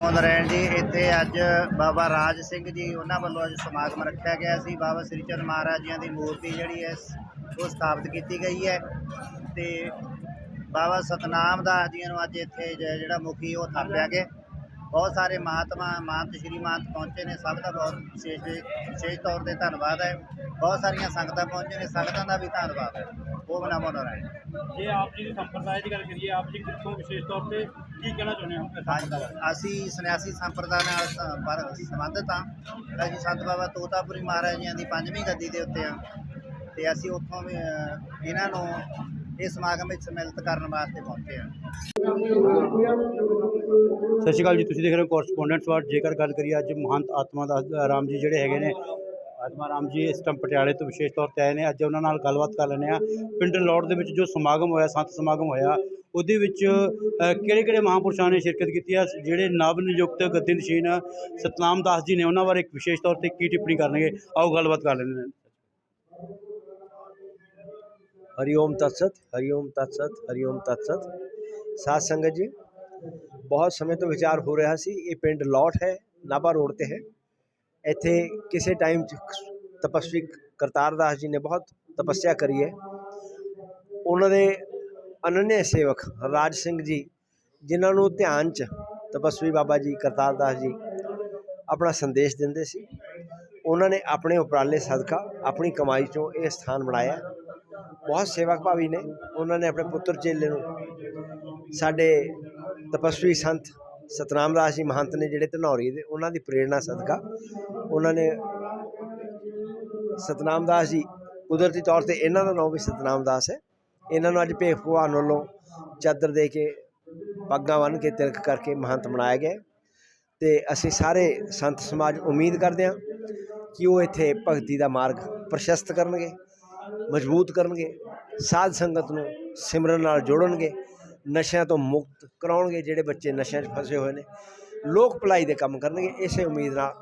ਨਰੈਣ ਜੀ ਇੱਥੇ ਅੱਜ ਬਾਬਾ ਰਾਜ ਸਿੰਘ ਜੀ ਉਹਨਾਂ ਵੱਲੋਂ ਅੱਜ ਸਮਾਗਮ ਰੱਖਿਆ ਗਿਆ ਸੀ। ਬਾਬਾ ਸ੍ਰੀ ਚੰਦ ਮਹਾਰਾਜ ਜੀਆਂ ਦੀ ਮੂਰਤੀ ਜਿਹੜੀ ਹੈ ਉਹ ਸਥਾਪਿਤ ਕੀਤੀ ਗਈ ਹੈ ਤੇ ਬਾਬਾ ਸਤਨਾਮ ਦਾਸ ਜੀ ਨੂੰ ਅੱਜ ਇੱਥੇ ਜਿਹੜਾ ਮੁਖੀ ਉਹ ਥਾਪਿਆ ਗਿਆ। ਬਹੁਤ ਸਾਰੇ ਮਹਾਤਮਾ, ਮਹੰਤ ਸ਼੍ਰੀ ਮਹੰਤ ਪਹੁੰਚੇ ਨੇ, ਸਭ ਦਾ ਬਹੁਤ ਵਿਸ਼ੇਸ਼ ਵਿਸ਼ੇਸ਼ ਤੌਰ ਤੇ ਧੰਨਵਾਦ ਹੈ। ਬਹੁਤ ਸਾਰੀਆਂ ਸੰਗਤਾਂ ਪਹੁੰਚੇ ਨੇ, ਸੰਗਤਾਂ ਦਾ ਵੀ ਧੰਨਵਾਦ ਹੈ। ਉਹ ਬਨਾਮੋ ਨਰੈਣ ਜੇ ਆਪ ਜੀ ਦੀ ਸੰਪਰਦਾਇ ਦੀ ਗੱਲ ਕਰੀਏ ਆਪ ਜੀ ਕਿੱਥੋਂ ਵਿਸ਼ੇਸ਼ ਤੌਰ ਤੇ ਕੀ ਕਹਿਣਾ ਚਾਹੁੰਦੇ ਹੋ ਆਪਣੇ ਸੰਪਰਦਾਇ ਬਾਰੇ? ਅਸੀਂ ਸੰਨਿਆਸੀ ਸੰਪਰਦਾ ਨਾਲ ਸ- ਪਰ ਸੰਬੰਧਿਤ ਹਾਂ। ਅਸੀਂ ਸੰਤ ਬਾਬਾ ਤੋਤਾਪੁਰੀ ਮਹਾਰਾਜ ਜੀਆਂ ਦੀ ਪੰਜਵੀਂ ਗੱਦੀ ਦੇ ਉੱਤੇ ਹਾਂ। ਤੇ ਅਸੀਂ ਉੱਥੋਂ ਵੀ ਅ, ਇਹਨਾਂ ਨੂੰ ਇਸ ਸਮਾਗਮ ਵਿੱਚ ਸਮਿਲਿਤ ਕਰਨ ਵਾਸਤੇ ਪਹੁੰਚੇ ਹਾਂ। ਸਤਿ ਸ਼੍ਰੀ ਅਕਾਲ ਜੀ। ਤੁਸੀਂ ਦੇਖ ਰਹੇ ਹੋ ਕੋਰਸਪੋਂਡੈਂਟਸ ਵਾਰ। ਜੇਕਰ ਗੱਲ ਕਰੀਏ ਅੱਜ ਮਹੰਤ ਆਤਮਾ ਦਾ ਰਾਮ ਜੀ ਜਿਹੜੇ ਹੈਗੇ ਨੇ ਆਤਮਾ ਰਾਮ ਜੀ, ਇਸ ਟਾਈਮ ਪਟਿਆਲੇ ਤੋਂ ਵਿਸ਼ੇਸ਼ ਤੌਰ ਤੇ ਆਏ ਨੇ। ਅੱਜ ਉਹਨਾਂ ਨਾਲ ਗੱਲਬਾਤ ਕਰ ਲੈਣੇ ਆ ਪਿੰਡ ਲੋੜ ਦੇ ਵਿੱਚ ਜੋ ਸਮਾਗਮ ਹੋਇਆ, ਸੰਤ ਸਮਾਗਮ ਹੋਇਆ, ਉਹਦੇ ਵਿੱਚ ਕਿਹੜੇ ਕਿਹੜੇ ਮਹਾਂਪੁਰਸ਼ਾਂ ਨੇ ਸ਼ਿਰਕਤ ਕੀਤੀ ਆ? ਜਿਹੜੇ ਨਵ ਨਿਯੁਕਤ ਗੱਦੀ ਨਸ਼ੀਨ ਸਤਨਾਮ ਦਾਸ ਜੀ ਨੇ ਉਹਨਾਂ ਬਾਰੇ ਇੱਕ ਵਿਸ਼ੇਸ਼ ਤੌਰ ਤੇ ਕੀ ਟਿੱਪਣੀ ਕਰਨਗੇ? ਆਓ ਗੱਲਬਾਤ ਕਰ ਲੈਣੇ ਨੇ ਹਰੀ ਓਮ ਤਤ ਤਤਸਤ ਹਰੀ ਓਮ ਤਤਸਤ ਹਰੀ ਓਮ ਤਤਸਤ ਸਾਧ ਸੰਗਤ ਜੀ, ਬਹੁਤ ਸਮੇਂ ਤੋਂ ਵਿਚਾਰ ਹੋ ਰਿਹਾ ਸੀ। ਇਹ ਪਿੰਡ ਲੋਟ ਹੈ, ਨਾਭਾ ਰੋਡ ਤੇ ਹੈ। ਇੱਥੇ ਕਿਸੇ ਟਾਈਮ 'ਚ ਤਪਸਵੀ ਕਰਤਾਰ ਦਾਸ ਜੀ ਨੇ ਬਹੁਤ ਤਪੱਸਿਆ ਕਰੀ ਹੈ। ਉਹਨਾਂ ਦੇ ਅਨੰਨੇ ਸੇਵਕ ਰਾਜ ਸਿੰਘ ਜੀ, ਜਿਨ੍ਹਾਂ ਨੂੰ ਧਿਆਨ 'ਚ ਤਪਸਵੀ ਬਾਬਾ ਜੀ ਕਰਤਾਰ ਦਾਸ ਜੀ ਆਪਣਾ ਸੰਦੇਸ਼ ਦਿੰਦੇ ਸੀ, ਉਹਨਾਂ ਨੇ ਆਪਣੇ ਉਪਰਾਲੇ ਸਦਕਾ ਆਪਣੀ ਕਮਾਈ 'ਚੋਂ ਇਹ ਸਥਾਨ ਬਣਾਇਆ। ਬਹੁਤ ਸੇਵਕ ਭਾਵੀ ਨੇ, ਉਹਨਾਂ ਨੇ ਆਪਣੇ ਪੁੱਤਰ ਚੇਲੇ ਨੂੰ ਸਾਡੇ ਤਪਸਵੀ ਸੰਤ ਸਤਨਾਮ ਦਾਸ ਜੀ ਮਹੰਤ ਨੇ ਜਿਹੜੇ ਧਨੌਰੀ ਦੇ, ਉਹਨਾਂ ਦੀ ਪ੍ਰੇਰਣਾ ਸਦਕਾ ਉਹਨਾਂ ਨੇ ਸਤਨਾਮ ਦਾਸ ਜੀ ਕੁਦਰਤੀ ਤੌਰ ਤੇ ਇਹਨਾਂ ਦਾ ਨਾਮ ਵੀ ਸਤਨਾਮ ਦਾਸ ਹੈ ਇਹਨਾਂ ਨੂੰ ਅੱਜ ਭੇਖ ਭਗਵਾਨ ਵੱਲੋਂ ਚਾਦਰ ਦੇ ਕੇ ਪੱਗਾਂ ਬੰਨ੍ਹ ਕੇ ਤਿਲਕ ਕਰਕੇ ਮਹੰਤ ਬਣਾਇਆ ਗਿਆ ਹੈ। ਤੇ ਅਸੀਂ ਸਾਰੇ ਸੰਤ ਸਮਾਜ ਉਮੀਦ ਕਰਦੇ ਹਾਂ ਕਿ ਉਹ ਇੱਥੇ ਭਗਤੀ ਦਾ ਮਾਰਗ ਪ੍ਰਸ਼ਸਤ ਕਰਨਗੇ, ਮਜ਼ਬੂਤ ਕਰਨਗੇ, ਸਾਧ ਸੰਗਤ ਨੂੰ ਸਿਮਰਨ ਨਾਲ ਜੋੜਨਗੇ ਨਸ਼ਿਆਂ ਤੋਂ ਮੁਕਤ ਕਰਾਉਣਗੇ, ਜਿਹੜੇ ਬੱਚੇ ਨਸ਼ਿਆਂ 'ਚ ਫਸੇ ਹੋਏ ਨੇ। ਲੋਕ ਭਲਾਈ ਦੇ ਕੰਮ ਕਰਨਗੇ, ਇਸੇ ਉਮੀਦ ਨਾਲ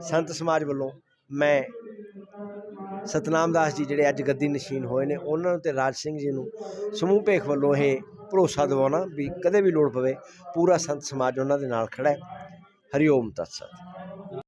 ਸੰਤ ਸਮਾਜ ਵੱਲੋਂ ਮੈਂ ਸਤਨਾਮ ਦਾਸ ਜੀ ਜਿਹੜੇ ਅੱਜ ਗੱਦੀ ਨਸ਼ੀਨ ਹੋਏ ਨੇ, ਉਹਨਾਂ ਨੂੰ ਤੇ ਰਾਜ ਸਿੰਘ ਜੀ ਨੂੰ ਸਮੂਹ ਭੇਖ ਵੱਲੋਂ ਇਹ ਭਰੋਸਾ ਦਿਵਾਉਣਾ ਵੀ ਕਦੇ ਵੀ ਲੋੜ ਪਵੇ, ਪੂਰਾ ਸੰਤ ਸਮਾਜ ਉਹਨਾਂ ਦੇ ਨਾਲ ਖੜਾ ਹੈ। ਹਰੀ ਓਮ ਤਤਸਤ।